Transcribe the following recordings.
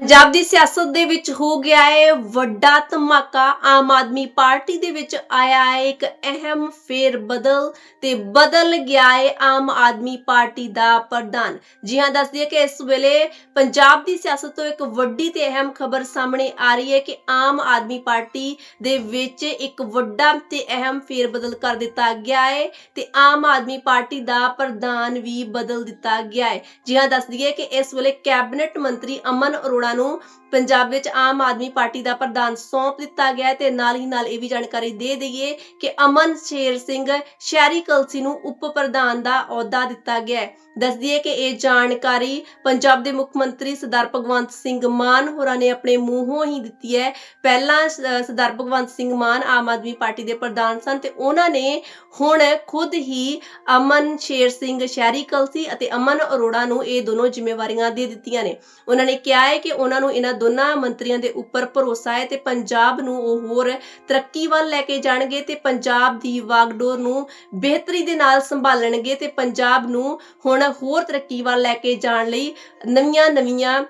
ਪੰਜਾਬ ਦੀ ਸਿਆਸਤ ਦੇ ਵਿੱਚ ਹੋ ਗਿਆ ਹੈ ਵੱਡਾ ਧਮਾਕਾ। ਆਮ ਆਦਮੀ ਪਾਰਟੀ ਦੇ ਵਿੱਚ ਆਇਆ ਹੈ ਇੱਕ ਅਹਿਮ ਫੇਰ ਬਦਲ ਤੇ ਬਦਲ ਗਿਆ ਹੈ ਆਮ ਆਦਮੀ ਪਾਰਟੀ ਦਾ ਪ੍ਰਧਾਨ। ਜੀ ਹਾਂ ਦੱਸ ਦਈਏ ਕਿ ਇਸ ਵੇਲੇ ਪੰਜਾਬ ਦੀ ਸਿਆਸਤ ਤੋਂ ਇੱਕ ਵੱਡੀ ਤੇ ਅਹਿਮ ਖਬਰ ਸਾਹਮਣੇ ਆ ਰਹੀ ਹੈ ਕਿ ਆਮ ਆਦਮੀ ਪਾਰਟੀ ਦੇ ਵਿੱਚ ਇੱਕ ਵੱਡਾ ਤੇ ਅਹਿਮ ਫੇਰ ਬਦਲ ਕਰ ਦਿੱਤਾ ਗਿਆ ਹੈ ਤੇ ਆਮ ਆਦਮੀ ਪਾਰਟੀ ਦਾ ਪ੍ਰਧਾਨ ਵੀ ਬਦਲ ਦਿੱਤਾ ਗਿਆ ਹੈ ਜੀ ਹਾਂ ਦੱਸ ਦਈਏ ਕਿ ਇਸ ਵੇਲੇ ਕੈਬਨਿਟ ਮੰਤਰੀ ਅਮਨ ਅਰੋੜਾ ਨੂੰ ਪੰਜਾਬ ਵਿੱਚ ਆਮ ਆਦਮੀ ਪਾਰਟੀ ਦਾ ਪ੍ਰਧਾਨ ਸੌਂਪ ਦਿੱਤਾ ਗਿਆ ਤੇ ਨਾਲ ਹੀ ਨਾਲ ਇਹ ਵੀ ਜਾਣਕਾਰੀ ਦੇ ਦਈਏ ਕਿ ਅਮਨ ਸ਼ੇਰ ਸਿੰਘ ਸ਼ਹਿਰੀ ਕਲਸੀ ਨੂੰ ਉਪ ਪ੍ਰਧਾਨ ਦਾ ਅਹੁਦਾ ਦਿੱਤਾ ਗਿਆ ਹੈ। ਦੱਸ ਦਈਏ ਕਿ ਇਹ ਜਾਣਕਾਰੀ ਪੰਜਾਬ ਦੇ ਮੁੱਖ ਮੰਤਰੀ ਸਰਦਾਰ ਭਗਵੰਤ ਸਿੰਘ ਮਾਨ ਹੋਰਾਂ ਨੇ ਆਪਣੇ ਮੂੰਹੋਂ ਹੀ ਦਿੱਤੀ ਹੈ। ਪਹਿਲਾਂ ਸਰਦਾਰ ਭਗਵੰਤ ਸਿੰਘ ਮਾਨ ਆਮ ਆਦਮੀ ਪਾਰਟੀ ਦੇ ਪ੍ਰਧਾਨ ਸਨ ਤੇ ਉਹਨਾਂ ਨੇ ਹੁਣ ਖੁਦ ਹੀ ਅਮਨ ਸ਼ੇਰ ਸਿੰਘ ਸ਼ਹਿਰੀ ਕਲਸੀ ਅਤੇ ਅਮਨ ਅਰੋੜਾ ਨੂੰ ਇਹ ਦੋਨੋਂ ਜ਼ਿੰਮੇਵਾਰੀਆਂ ਦੇ ਦਿੱਤੀਆਂ ਨੇ। ਉਹਨਾਂ ਨੇ ਕਿਹਾ ਹੈ ਕਿ ਉਹਨਾਂ ਨੂੰ ਇਹਨਾਂ ਦੋਨਾਂ ਮੰਤਰੀਆਂ ਦੇ ਉੱਪਰ ਭਰੋਸਾ ਹੈ ਤੇ ਪੰਜਾਬ ਨੂੰ ਉਹ ਹੋਰ ਤਰੱਕੀ ਵੱਲ ਲੈ ਕੇ ਜਾਣਗੇ ਤੇ ਪੰਜਾਬ ਦੀ ਵਾਗਡੋਰ ਨੂੰ ਬਿਹਤਰੀ ਦੇ ਨਾਲ ਸੰਭਾਲਣਗੇ ਤੇ ਪੰਜਾਬ ਨੂੰ ਹੁਣ ਹੋਰ ਤਰੱਕੀ ਵੱਲ ਲੈ ਕੇ ਜਾਣ ਲਈ ਨਵੀਆਂ ਨਵੀਆਂ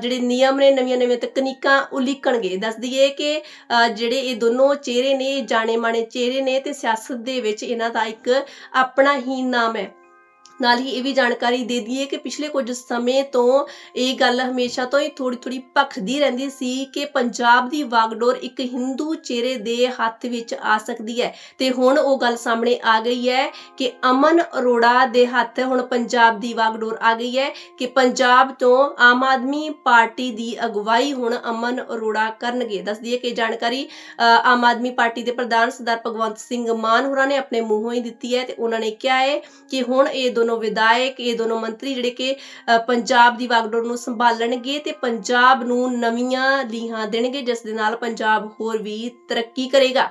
ਜਿਹੜੇ ਨਿਯਮ ਨੇ, ਨਵੀਆਂ ਨਵੀਆਂ ਤਕਨੀਕਾਂ ਉਲੀਕਣਗੇ। ਦੱਸ ਦਈਏ ਕਿ ਜਿਹੜੇ ਇਹ ਦੋਨੋਂ ਚਿਹਰੇ ਨੇ ਜਾਣੇ ਮਾਣੇ ਚਿਹਰੇ ਨੇ ਤੇ ਸਿਆਸਤ ਦੇ ਵਿੱਚ ਇਹਨਾਂ ਦਾ ਇੱਕ ਆਪਣਾ ਹੀ ਨਾਮ ਹੈ। ਨਾਲ ਹੀ ਇਹ ਵੀ ਜਾਣਕਾਰੀ ਦੇ ਦਈਏ ਕਿ ਪਿਛਲੇ ਕੁਝ ਸਮੇਂ ਤੋਂ ਇਹ ਗੱਲ ਹਮੇਸ਼ਾ ਤੋਂ ਹੀ ਥੋੜੀ ਥੋੜੀ ਭਖਦੀ ਰਹਿੰਦੀ ਸੀ ਕਿ ਪੰਜਾਬ ਦੀ ਵਾਗਡੋਰ ਇੱਕ ਹਿੰਦੂ ਚਿਹਰੇ ਦੇ ਹੱਥ ਵਿੱਚ ਆ ਸਕਦੀ ਹੈ। ਤੇ ਹੁਣ ਉਹ ਗੱਲ ਸਾਹਮਣੇ ਆ ਗਈ ਹੈ ਕਿ ਅਮਨ ਅਰੋੜਾ ਦੇ ਹੱਥ ਹੁਣ ਪੰਜਾਬ ਦੀ ਵਾਗਡੋਰ ਆ ਗਈ ਹੈ ਕਿ ਪੰਜਾਬ ਤੋਂ ਆਮ ਆਦਮੀ ਪਾਰਟੀ ਦੀ ਅਗਵਾਈ ਹੁਣ ਅਮਨ ਅਰੋੜਾ ਕਰਨਗੇ। ਦੱਸ ਦਈਏ ਕਿ ਇਹ ਜਾਣਕਾਰੀ ਅ, ਆਮ ਆਦਮੀ ਪਾਰਟੀ ਦੇ ਪ੍ਰਧਾਨ ਸਰਦਾਰ ਭਗਵੰਤ ਸਿੰਘ ਮਾਨ ਹੋਰਾਂ ਨੇ ਆਪਣੇ ਮੂੰਹੋਂ ਹੀ ਦਿੱਤੀ ਹੈ ਤੇ ਉਹਨਾਂ ਨੇ ਕਿਹਾ ਹੈ ਕਿ ਹੁਣ ਇਹ ਦੋਨੋਂ ਵਿਧਾਇਕ, ਇਹ ਦੋਨੋਂ ਮੰਤਰੀ ਜਿਹੜੇ ਕਿ ਪੰਜਾਬ ਦੀ ਵਾਗਡੋਰ ਨੂੰ ਸੰਭਾਲਣਗੇ ਤੇ ਪੰਜਾਬ ਨੂੰ ਨਵੀਆਂ ਲੀਹਾਂ ਦੇਣਗੇ, ਜਿਸ ਦੇ ਨਾਲ ਪੰਜਾਬ ਹੋਰ ਵੀ ਤਰੱਕੀ ਕਰੇਗਾ।